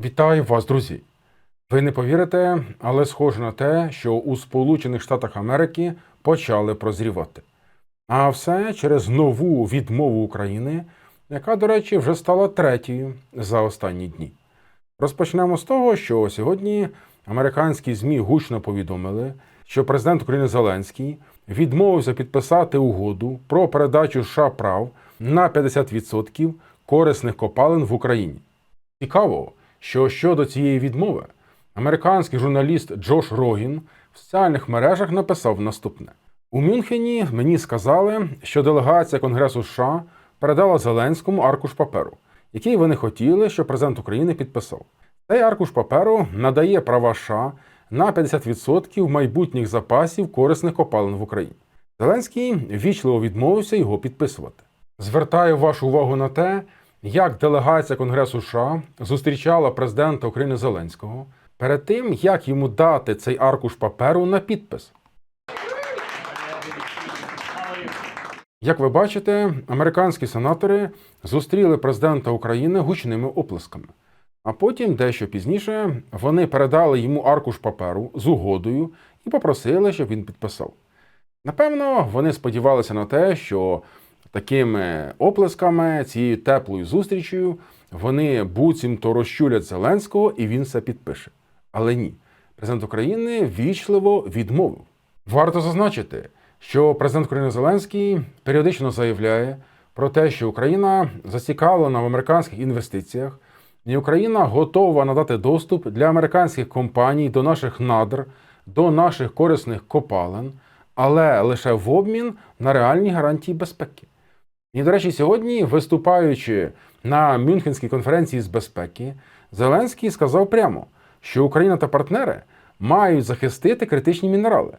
Вітаю вас, друзі! Ви не повірите, але схоже на те, що у Сполучених Штатах Америки почали прозрівати. А все через нову відмову України, яка, до речі, вже стала третьою за останні дні. Розпочнемо з того, що сьогодні американські ЗМІ гучно повідомили, що президент України Зеленський відмовився підписати угоду про передачу США прав на 50% корисних копалин в Україні. Цікаво, що щодо цієї відмови, американський журналіст Джош Рогін в соціальних мережах написав наступне: у Мюнхені мені сказали, що делегація Конгресу США передала Зеленському аркуш паперу, який вони хотіли, щоб президент України підписав. Цей аркуш паперу надає права США на 50% майбутніх запасів корисних копалин в Україні. Зеленський ввічливо відмовився його підписувати. Звертаю вашу увагу на те, як делегація Конгресу США зустрічала президента України Зеленського перед тим, як йому дати цей аркуш паперу на підпис. Як ви бачите, американські сенатори зустріли президента України гучними оплесками. А потім, дещо пізніше, вони передали йому аркуш паперу з угодою і попросили, щоб він підписав. Напевно, вони сподівалися на те, що такими оплесками, цією теплою зустрічю, вони буцімто розчулять Зеленського і він все підпише. Але ні, президент України вічливо відмовив. Варто зазначити, що президент України Зеленський періодично заявляє про те, що Україна зацікавлена в американських інвестиціях, і Україна готова надати доступ для американських компаній до наших надр, до наших корисних копалин, але лише в обмін на реальні гарантії безпеки. І, до речі, сьогодні, виступаючи на Мюнхенській конференції з безпеки, Зеленський сказав прямо, що Україна та партнери мають захистити критичні мінерали.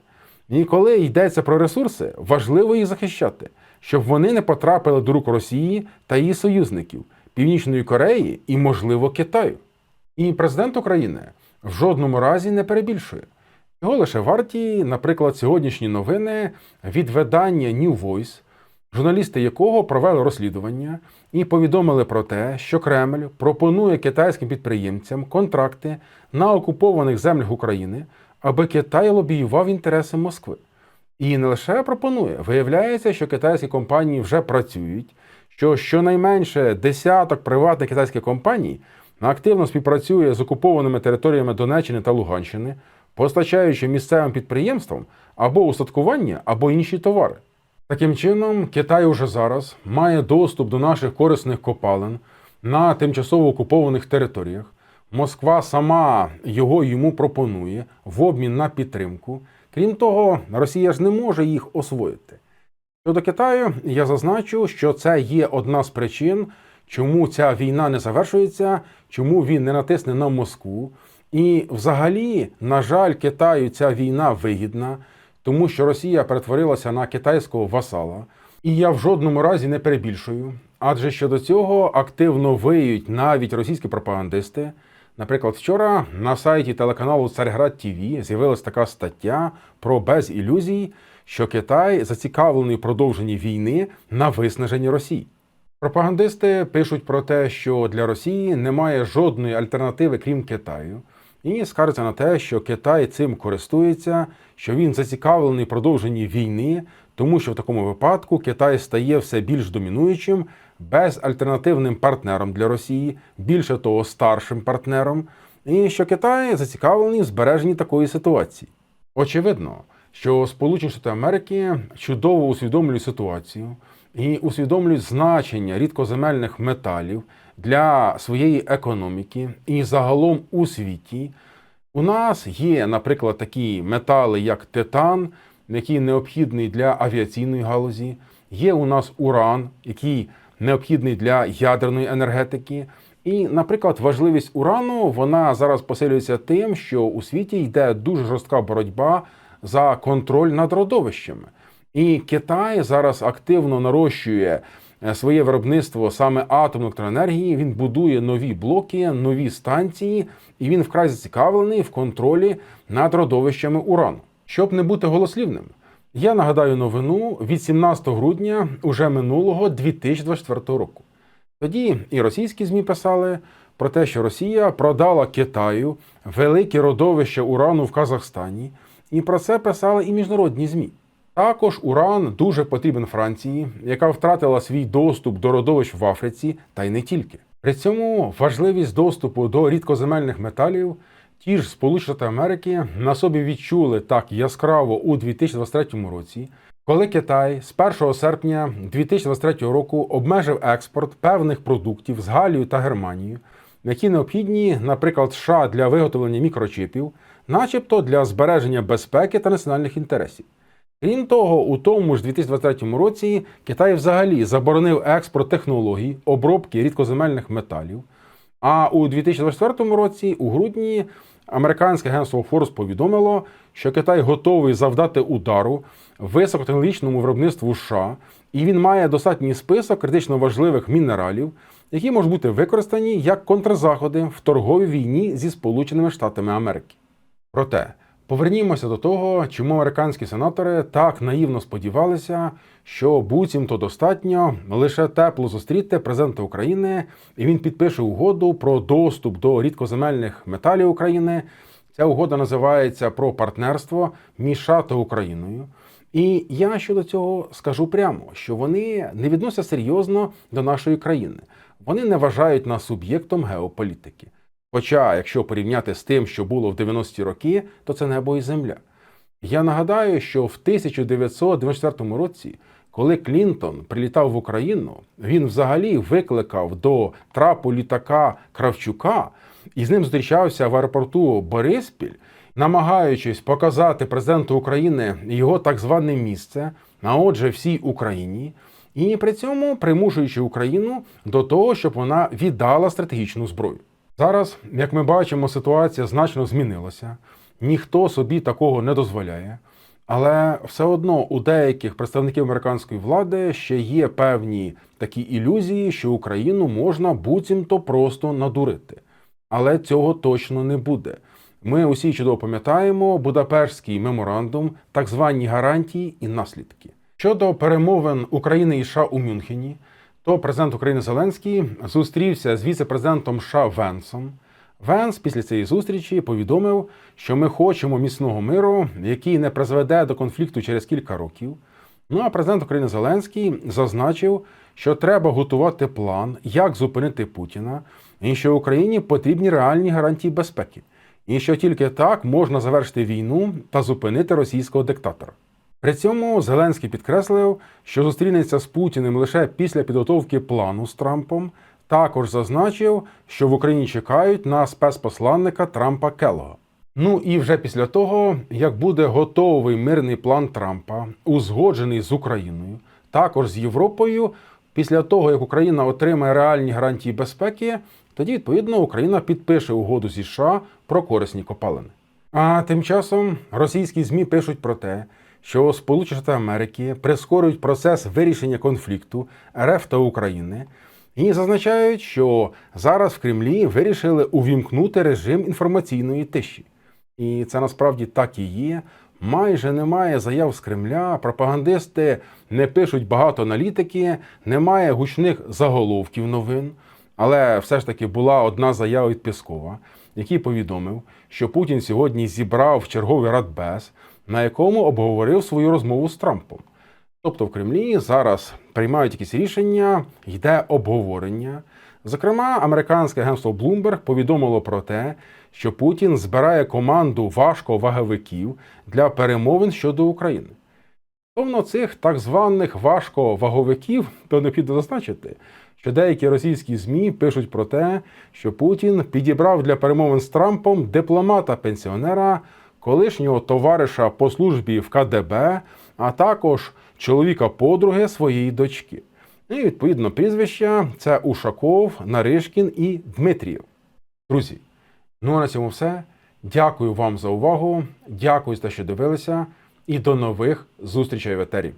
І коли йдеться про ресурси, важливо їх захищати, щоб вони не потрапили до рук Росії та її союзників, Північної Кореї і, можливо, Китаю. І президент України в жодному разі не перебільшує. Його лише варті, наприклад, сьогоднішні новини від видання New Voice, журналісти якого провели розслідування і повідомили про те, що Кремль пропонує китайським підприємцям контракти на окупованих землях України, аби Китай лобіював інтереси Москви. І не лише пропонує, виявляється, що китайські компанії вже працюють, що щонайменше десяток приватних китайських компаній активно співпрацює з окупованими територіями Донеччини та Луганщини, постачаючи місцевим підприємствам або устаткування, або інші товари. Таким чином, Китай уже зараз має доступ до наших корисних копалин на тимчасово окупованих територіях. Москва сама його йому пропонує в обмін на підтримку. Крім того, Росія ж не може їх освоїти. Щодо Китаю, я зазначу, що це є одна з причин, чому ця війна не завершується, чому він не натисне на Москву. І, взагалі, на жаль, Китаю ця війна вигідна, тому що Росія перетворилася на китайського васала. І я в жодному разі не перебільшую, адже щодо цього активно виють навіть російські пропагандисти. Наприклад, вчора на сайті телеканалу Царград ТВ з'явилася така стаття про без ілюзій, що Китай зацікавлений в продовженні війни на виснаженні Росії. Пропагандисти пишуть про те, що для Росії немає жодної альтернативи, крім Китаю, і скаржаться на те, що Китай цим користується, що він зацікавлений продовженні війни, тому що в такому випадку Китай стає все більш домінуючим, безальтернативним партнером для Росії, більше того, старшим партнером, і що Китай зацікавлений в збереженні такої ситуації. Очевидно, що Сполучені Штати Америки чудово усвідомлюють ситуацію і усвідомлюють значення рідкоземельних металів для своєї економіки і загалом у світі. У нас є, наприклад, такі метали, як титан, який необхідний для авіаційної галузі. Є у нас уран, який необхідний для ядерної енергетики. І, наприклад, важливість урану вона зараз посилюється тим, що у світі йде дуже жорстка боротьба за контроль над родовищами. І Китай зараз активно нарощує своє виробництво саме атомної електроенергії. Він будує нові блоки, нові станції, і він вкрай зацікавлений в контролі над родовищами урану. Щоб не бути голослівним, я нагадаю новину від 17 грудня уже минулого 2024 року. Тоді і російські ЗМІ писали про те, що Росія продала Китаю велике родовище урану в Казахстані, і про це писали і міжнародні ЗМІ. Також уран дуже потрібен Франції, яка втратила свій доступ до родовищ в Африці, та й не тільки. При цьому важливість доступу до рідкоземельних металів ті ж Сполучені Америки на собі відчули так яскраво у 2023 році, коли Китай з 1 серпня 2023 року обмежив експорт певних продуктів з Галією та Германією, які необхідні, наприклад, США для виготовлення мікрочипів, начебто для збереження безпеки та національних інтересів. Крім того, у тому ж 2023 році Китай взагалі заборонив експорт технологій обробки рідкоземельних металів. А у 2024 році, у грудні, американське агентство Форс повідомило, що Китай готовий завдати удару високотехнологічному виробництву США, і він має достатній список критично важливих мінералів, які можуть бути використані як контрзаходи в торговій війні зі Сполученими Штатами Америки. Проте повернімося до того, чому американські сенатори так наївно сподівалися, що буцімто достатньо лише тепло зустріти президента України, і він підпише угоду про доступ до рідкоземельних металів України. Ця угода називається про партнерство між та Україною. І я щодо цього скажу прямо, що вони не відносяться серйозно до нашої країни. Вони не вважають нас суб'єктом геополітики. Хоча, якщо порівняти з тим, що було в 90-ті роки, то це небо і земля. Я нагадаю, що в 1994 році, коли Клінтон прилітав в Україну, він взагалі викликав до трапу літака Кравчука і з ним зустрічався в аеропорту Бориспіль, намагаючись показати президенту України його так зване місце, а отже, всій Україні, і при цьому примушуючи Україну до того, щоб вона віддала стратегічну зброю. Зараз, як ми бачимо, ситуація значно змінилася. Ніхто собі такого не дозволяє. Але все одно у деяких представників американської влади ще є певні такі ілюзії, що Україну можна буцімто просто надурити. Але цього точно не буде. Ми усі чудово пам'ятаємо Будапештський меморандум, так звані гарантії і наслідки. Щодо перемовин України і США у Мюнхені, то президент України Зеленський зустрівся з віце-президентом США Венсом. Венс після цієї зустрічі повідомив, що ми хочемо міцного миру, який не призведе до конфлікту через кілька років. Ну а президент України Зеленський зазначив, що треба готувати план, як зупинити Путіна, і що Україні потрібні реальні гарантії безпеки, і що тільки так можна завершити війну та зупинити російського диктатора. При цьому Зеленський підкреслив, що зустрінеться з Путіним лише після підготовки плану з Трампом. Також зазначив, що в Україні чекають на спецпосланника Трампа Келлога. Ну і вже після того, як буде готовий мирний план Трампа, узгоджений з Україною, також з Європою, після того як Україна отримає реальні гарантії безпеки, тоді відповідно Україна підпише угоду зі США про корисні копалини. А тим часом російські змі пишуть про те, що Сполучені Штати Америки прискорюють процес вирішення конфлікту РФ та України. І зазначають, що зараз в Кремлі вирішили увімкнути режим інформаційної тиші. І це насправді так і є. Майже немає заяв з Кремля, пропагандисти не пишуть багато аналітики, немає гучних заголовків новин. Але все ж таки була одна заява від Піскова, який повідомив, що Путін сьогодні зібрав черговий радбез, на якому обговорив свою розмову з Трампом. Тобто в Кремлі зараз приймають якісь рішення, йде обговорення. Зокрема, американське агентство Bloomberg повідомило про те, що Путін збирає команду важковаговиків для перемовин щодо України. Стосовно цих так званих важковаговиків, то необхідно зазначити, що деякі російські ЗМІ пишуть про те, що Путін підібрав для перемовин з Трампом дипломата-пенсіонера, колишнього товариша по службі в КДБ, а також чоловіка подруги своєї дочки. І відповідно прізвища це Ушаков, Наришкін і Дмитрієв. Друзі, ну а на цьому все. Дякую вам за увагу. Дякую за те, що дивилися, і до нових зустрічей в етері.